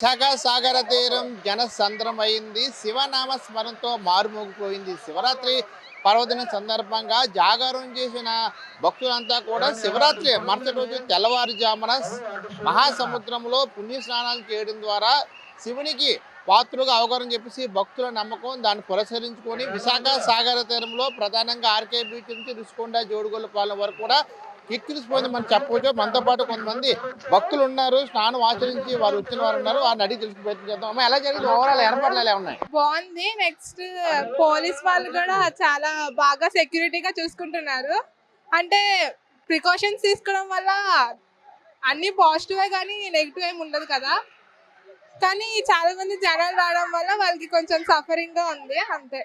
విశాఖ సాగర తీరం జనసంద్రం అయింది శివనామ స్మరణతో మారుమోగిపోయింది. శివరాత్రి పర్వదిన సందర్భంగా జాగారం చేసిన భక్తులంతా కూడా శివరాత్రి మరుసటి రోజు తెల్లవారుజామున మహాసముద్రంలో పుణ్య స్నానాలు చేయడం ద్వారా శివునికి పాత్రులుగా అవగాహన చెప్పేసి భక్తుల నమ్మకం దాన్ని పురస్కరించుకొని విశాఖ సాగర తీరంలో ప్రధానంగా ఆర్కే బీచ్ నుంచి రుషికొండ జోడుగొల్లపాలెం వరకు కూడా కిక్కిరిసిపోయింది మనం చెప్పవచ్చు. మనతో పాటు కొంతమంది భక్తులు ఉన్నారు. స్నానం ఆచరించి వారు వచ్చిన వారు ఉన్నారు. వారిని అడిగి తెలుసుకు ప్రయత్నం చేద్దాం. ఎలా జరిగింది? ఓవరాల్ ఏర్పాట్లు ఎలా ఉన్నాయి? బాగుంది. నెక్స్ట్ పోలీస్ వాళ్ళు కూడా చాలా బాగా సెక్యూరిటీగా చూసుకుంటున్నారు. అంటే ప్రికాషన్స్ తీసుకోవడం వల్ల అన్ని పాజిటివ్ కానీ నెగిటివ్ ఏమి ఉండదు కదా. కానీ చాలా మంది జనాలు రావడం వల్ల వాళ్ళకి కొంచెం సఫరింగ్గా ఉంది. అంతే.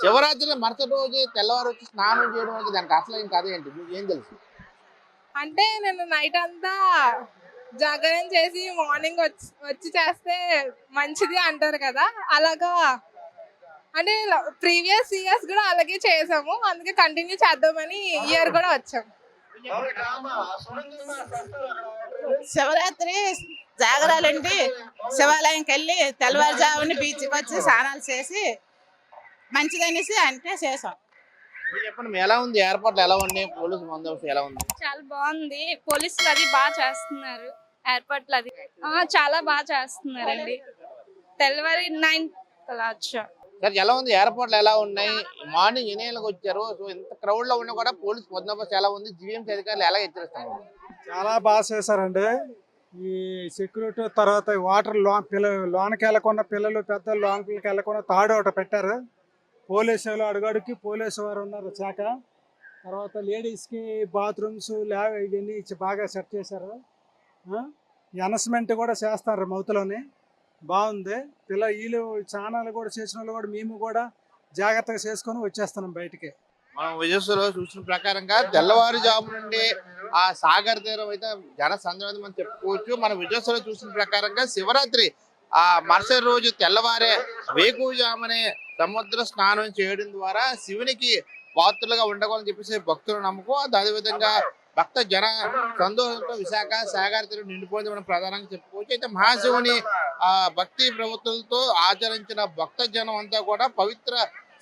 శివరాత్రి మరుసటి రోజు తెల్లవారు వచ్చి స్నానం చేయడం అనేది దానికి అసలు ఏం కథ ఏంటి? మీకు ఏం తెలుసు? అంటే నేను నైట్ అంతా జాగరణ చేసి మార్నింగ్ వచ్చి వచ్చి చేస్తే మంచిది అంటారు కదా. అలాగా? అంటే ప్రీవియస్ ఇయర్స్ కూడా అలాగే చేసాము. అందుకే కంటిన్యూ చేద్దామని ఇయర్ కూడా వచ్చాం. శివరాత్రి జాగరాలండి. శివాలయంకి వెళ్ళి తెల్లవారుజామున బీచ్కి వచ్చి స్నానాలు చేసి మంచిదనేసి అంటే చేసాం. మీరు చెప్పండి ఎలా ఉంది? ఏర్పాట్లు ఎలా ఉన్నాయి? పోలీసు బందోబస్తు ఎలా ఉంది? చాలా బాగుంది. పోలీసులు అది బాగా చేస్తున్నారు. ఏర్పాట్లు అది ఆ, చాలా బాగా చేస్తున్నారండి. తెల్లవారి నైన్ అలా వచ్చా. సార్ ఎలా ఉంది? ఏర్పాట్లు ఎలా ఉన్నాయి? మార్నింగ్ ఎన్ని గంటలకు వచ్చారు? సో ఇంత క్రౌడ్లో ఉన్నా కూడా పోలీస్ బందోబస్తు ఎలా ఉంది? జీవీఎంసీ అధికారులు ఎలా హెచ్చరిస్తారు చాలా బాగా చేశారండి. ఈ సెక్యూరిటీ తర్వాత వాటర్ లోన్ పిల్లలు లోనకి వెళ్ళకుండా పిల్లలు పెద్దలు లోనకి వెళ్ళకుండా తాడు ఒకటి పెట్టారు. పోలీసులు అడుగడుకి పోలీసు వారు ఉన్నారు శాఖ. తర్వాత లేడీస్కి బాత్రూమ్స్ ల్యా ఇవన్నీ ఇచ్చి బాగా సెట్ చేశారు. అనౌన్స్మెంట్ కూడా చేస్తారు మౌత్లోని. బాగుంది. పిల్ల వీళ్ళు ఛానల్ కూడా చేసిన వాళ్ళు కూడా మేము కూడా జాగ్రత్తగా చేసుకొని వచ్చేస్తున్నాం బయటికి. మనం విజయస్లో చూసిన ప్రకారంగా తెల్లవారుజాము నుండి ఆ సాగర్ తీరం అయితే జన సంద్రం మనం చెప్పుకోవచ్చు. మనం విజయస్లో చూసిన ప్రకారంగా శివరాత్రి ఆ మరుసటి రోజు తెల్లవారే వేకుజామునే సముద్ర స్నానం చేయడం ద్వారా శివునికి పాత్రలుగా ఉండకూడదని చెప్పేసి భక్తుల నమ్మకం. అదేవిధంగా భక్త జన సంతోషంతో విశాఖ సాగర్ తీరు నిండిపోయింది మనం ప్రధానంగా చెప్పుకోవచ్చు. అయితే మహాశివుని ఆ భక్తి ప్రవృత్తులతో ఆచరించిన భక్త జనం అంతా కూడా పవిత్ర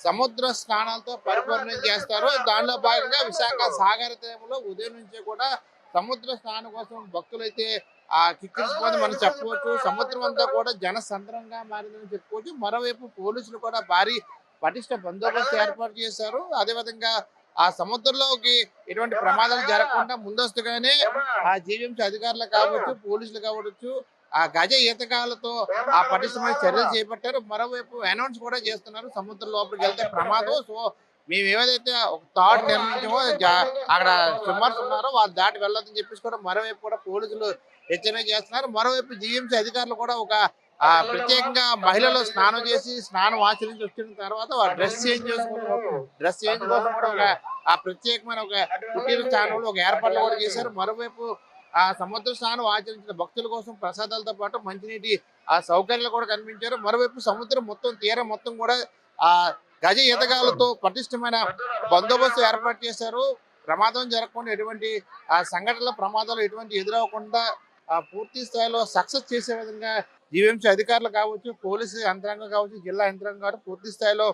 సముద్ర స్నానాలతో పరిపూర్ణం చేస్తారు. దానిలో భాగంగా విశాఖ సాగర తీరంలో ఉదయం నుంచి కూడా సముద్ర స్నానం కోసం భక్తులైతే ఆ కిక్కిరిసిపోతే మనం చెప్పవచ్చు. సముద్రం అంతా కూడా జన సంద్రంగా మారిందని చెప్పుకోవచ్చు. మరోవైపు పోలీసులు కూడా భారీ పటిష్ట బందోబస్తు ఏర్పాటు చేశారు. అదేవిధంగా ఆ సముద్రంలోకి ఎటువంటి ప్రమాదాలు జరగకుండా ముందస్తుగానే ఆ జీవీఎంసీ అధికారులు కావచ్చు పోలీసులు కావచ్చు ఆ గజ ఈతకాలతో ఆ పటిష్టమైన చర్యలు చేపట్టారు. మరోవైపు అనౌన్స్ కూడా చేస్తున్నారు. సముద్రం లోపలికి వెళ్తే ప్రమాదం. సో మేము ఏదైతే ఒక థాట్ నిర్మించామో అక్కడ స్విమ్మర్స్ ఉన్నారో వాళ్ళు దాటి వెళ్ళొద్దని చెప్పేసి కూడా మరోవైపు కూడా పోలీసులు హెచ్చరిక చేస్తున్నారు. మరోవైపు జీఎంసీ అధికారులు కూడా ఒక ఆ ప్రత్యేకంగా మహిళలు స్నానం చేసి స్నానం ఆచరించి వచ్చిన తర్వాత డ్రెస్ చేంజ్ డ్రెస్ చేంజ్ కోసం కూడా ఒక ఆ ప్రత్యేకమైన ఒక కుటీర స్థానంలో ఒక ఏర్పాట్లు కూడా చేశారు. మరోవైపు ఆ సముద్ర స్నానం ఆచరించిన భక్తుల కోసం ప్రసాదాలతో పాటు మంచినీటి ఆ సౌకర్యాలు కూడా కనిపించారు. మరోవైపు సముద్రం మొత్తం తీరం మొత్తం కూడా ఆ గజ ఈతగాలతో పటిష్టమైన బందోబస్తు ఏర్పాటు చేశారు. ప్రమాదం జరగకుండా ఎటువంటి ఆ సంఘటనల ప్రమాదాలు ఎటువంటి ఎదురవ్వకుండా పూర్తి స్థాయిలో సక్సెస్ చేసే విధంగా జీవీఎంసీ అధికారులు కావచ్చు పోలీసు యంత్రాంగం కావచ్చు జిల్లా యంత్రాంగం కావచ్చు పూర్తి స్థాయిలో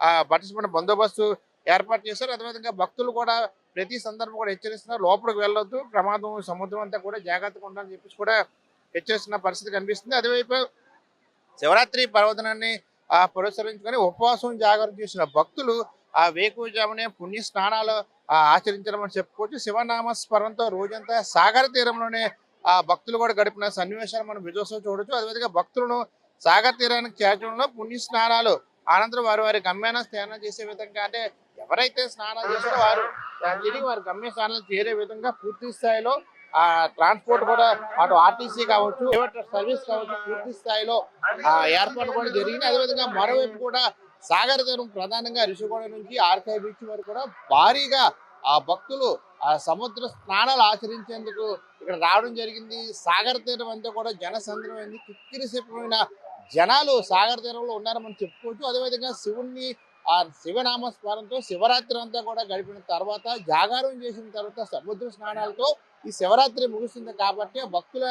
ఆ పటిష్టమైన బందోబస్తు ఏర్పాటు చేశారు. అదేవిధంగా భక్తులు కూడా ప్రతి సందర్భం కూడా హెచ్చరిస్తున్నారు. లోపలికి వెళ్ళొద్దు ప్రమాదం సముద్రం అంతా కూడా జాగ్రత్తగా ఉండాలని చెప్పేసి కూడా హెచ్చరిస్తున్న పరిస్థితి కనిపిస్తుంది. అదేవైపు శివరాత్రి పర్వదనాన్ని పురస్కరించుకొని ఉపవాసం జాగ్రత్త చేసిన భక్తులు ఆ వేకుజామునే పుణ్య స్నానాలు ఆచరించడం అని చెప్పుకోవచ్చు. శివనామ స్మరణతో రోజంతా సాగర తీరంలోనే ఆ భక్తులు కూడా గడిపిన సన్నివేశాలు మనం విజయోత్సవం చూడొచ్చు. అదేవిధంగా భక్తులను సాగర్ తీరానికి చేర్చడంలో పుణ్య స్నానాలు అనంతరం వారు వారి గమ్యాన స్నానం చేసే విధంగా అంటే ఎవరైతే స్నానాలు చేస్తారో వారు తిరిగి వారి గమ్య స్నానాలు చేరే విధంగా పూర్తి స్థాయిలో ఆ ట్రాన్స్పోర్ట్ కూడా అటు ఆర్టీసీ కావచ్చు సర్వీస్ కావచ్చు పూర్తి స్థాయిలో ఆ ఏర్పాటు కూడా జరిగింది అదేవిధంగా మరోవైపు కూడా సాగర్ తీరం ప్రధానంగా రిషిగొండ నుంచి ఆర్కే బీచ్ వరకు కూడా భారీగా ఆ భక్తులు ఆ సముద్ర స్నానాలు ఆచరించేందుకు ఇక్కడ రావడం జరిగింది. సాగర తీరం అంతా కూడా జనసంద్రమైంది. కిక్కిరిసిపోయిన జనాలు సాగర్ తీరంలో ఉన్నారని మనం చెప్పుకోవచ్చు. అదేవిధంగా శివుణ్ణి ఆ శివనామస్మరణతో శివరాత్రి అంతా కూడా గడిపిన తర్వాత జాగారం చేసిన తర్వాత సముద్ర స్నానాలతో ఈ శివరాత్రి ముగుస్తుంది కాబట్టి భక్తుల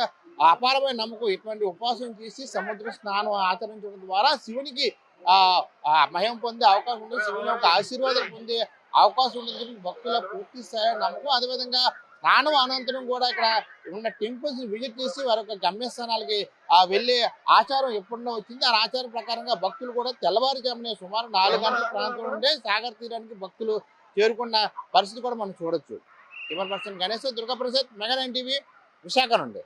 అపారమైన నమ్మకం ఇటువంటి ఉపవాసం చేసి సముద్ర స్నానం ఆచరించడం ద్వారా శివునికి ఆ మయం మహిమ పొందే అవకాశం ఉంది. శివుని యొక్క ఆశీర్వాదం పొందే అవకాశం ఉంటుంది భక్తుల పూర్తి స్థాయి నమ్మకం. అదేవిధంగా స్నానం అనంతరం కూడా ఇక్కడ ఉన్న టెంపుల్స్ విజిట్ చేసి వారి యొక్క గమ్యస్థానాలకి ఆ వెళ్ళే ఆచారం ఎప్పుడున్నా వచ్చింది. ఆ ఆచారం ప్రకారంగా భక్తులు కూడా తెల్లవారుజామునే సుమారు నాలుగు గంటల ప్రాంతం నుండే సాగర్ తీరానికి భక్తులు చేరుకున్న పరిస్థితి కూడా మనం చూడొచ్చు. ఇవర్ person Ganesh Durgaprasad Mega nine TV Visakha నుండి.